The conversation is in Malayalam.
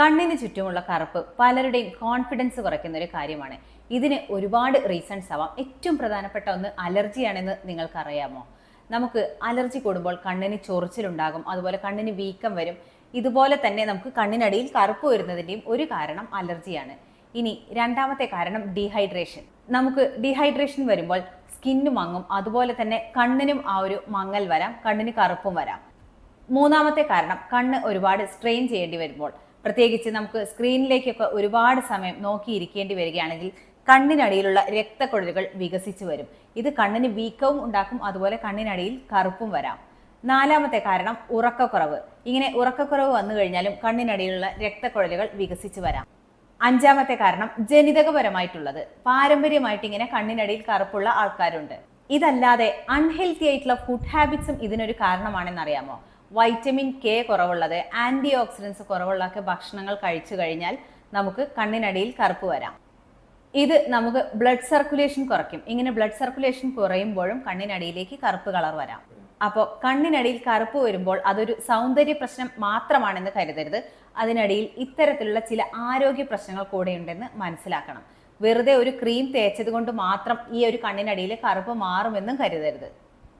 കണ്ണിന് ചുറ്റുമുള്ള കറുപ്പ് പലരുടെയും കോൺഫിഡൻസ് കുറയ്ക്കുന്ന ഒരു കാര്യമാണ്. ഇതിന് ഒരുപാട് റീസൺസ് ആവാം. ഏറ്റവും പ്രധാനപ്പെട്ട ഒന്ന് അലർജിയാണെന്ന് നിങ്ങൾക്കറിയാമോ? നമുക്ക് അലർജി കൂടുമ്പോൾ കണ്ണിന് ചൊറിച്ചിലുണ്ടാകും അതുപോലെ കണ്ണിന് വീക്കം വരും. ഇതുപോലെ തന്നെ നമുക്ക് കണ്ണിനടിയിൽ കറുപ്പ് വരുന്നതിന്റെയും ഒരു കാരണം അലർജിയാണ്. ഇനി രണ്ടാമത്തെ കാരണം ഡീഹൈഡ്രേഷൻ നമുക്ക് ഡീഹൈഡ്രേഷൻ വരുമ്പോൾ സ്കിന്ന് മങ്ങും അതുപോലെ തന്നെ കണ്ണിനും ആ ഒരു മങ്ങൽ വരാം കണ്ണിന് കറുപ്പും വരാം. മൂന്നാമത്തെ കാരണം കണ്ണ് ഒരുപാട് സ്ട്രെയിൻ ചെയ്യേണ്ടി വരുമ്പോൾ പ്രത്യേകിച്ച് നമുക്ക് സ്ക്രീനിലേക്കൊക്കെ ഒരുപാട് സമയം നോക്കിയിരിക്കേണ്ടി വരികയാണെങ്കിൽ കണ്ണിനടിയിലുള്ള രക്തക്കുഴലുകൾ വികസിച്ചു വരും. ഇത് കണ്ണിന് വീക്കവും ഉണ്ടാക്കും അതുപോലെ കണ്ണിനടിയിൽ കറുപ്പും വരാം. നാലാമത്തെ കാരണം ഉറക്കക്കുറവ്. ഇങ്ങനെ ഉറക്കക്കുറവ് വന്നു കഴിഞ്ഞാലും കണ്ണിനടിയിലുള്ള രക്തക്കുഴലുകൾ വികസിച്ചു വരാം. അഞ്ചാമത്തെ കാരണം ജനിതകപരമായിട്ടുള്ളത്. പാരമ്പര്യമായിട്ട് ഇങ്ങനെ കണ്ണിനടിയിൽ കറുപ്പുള്ള ആൾക്കാരുണ്ട്. ഇതല്ലാതെ അൺഹെൽത്തി ആയിട്ടുള്ള ഫുഡ് ഹാബിറ്റ്സും ഇതിനൊരു കാരണമാണെന്ന് വൈറ്റമിൻ കെ കുറവുള്ളത് ആന്റി ഓക്സിഡൻസ് കുറവുള്ളതൊക്കെ ഭക്ഷണങ്ങൾ കഴിച്ചു കഴിഞ്ഞാൽ നമുക്ക് കണ്ണിനടിയിൽ കറുപ്പ് വരാം. ഇത് നമുക്ക് ബ്ലഡ് സർക്കുലേഷൻ കുറയ്ക്കും. ഇങ്ങനെ ബ്ലഡ് സർക്കുലേഷൻ കുറയുമ്പോഴും കണ്ണിനടിയിലേക്ക് കറുപ്പ് കളർ വരാം. അപ്പോൾ കണ്ണിനടിയിൽ കറുപ്പ് വരുമ്പോൾ അതൊരു സൗന്ദര്യ പ്രശ്നം മാത്രമാണെന്ന് കരുതരുത്. അതിനടിയിൽ ഇത്തരത്തിലുള്ള ചില ആരോഗ്യ പ്രശ്നങ്ങൾ കൂടെയുണ്ടെന്ന് മനസ്സിലാക്കണം. വെറുതെ ഒരു ക്രീം തേച്ചത് കൊണ്ട് മാത്രം ഈ ഒരു കണ്ണിനടിയിലെ കറുപ്പ് മാറുമെന്നും കരുതരുത്.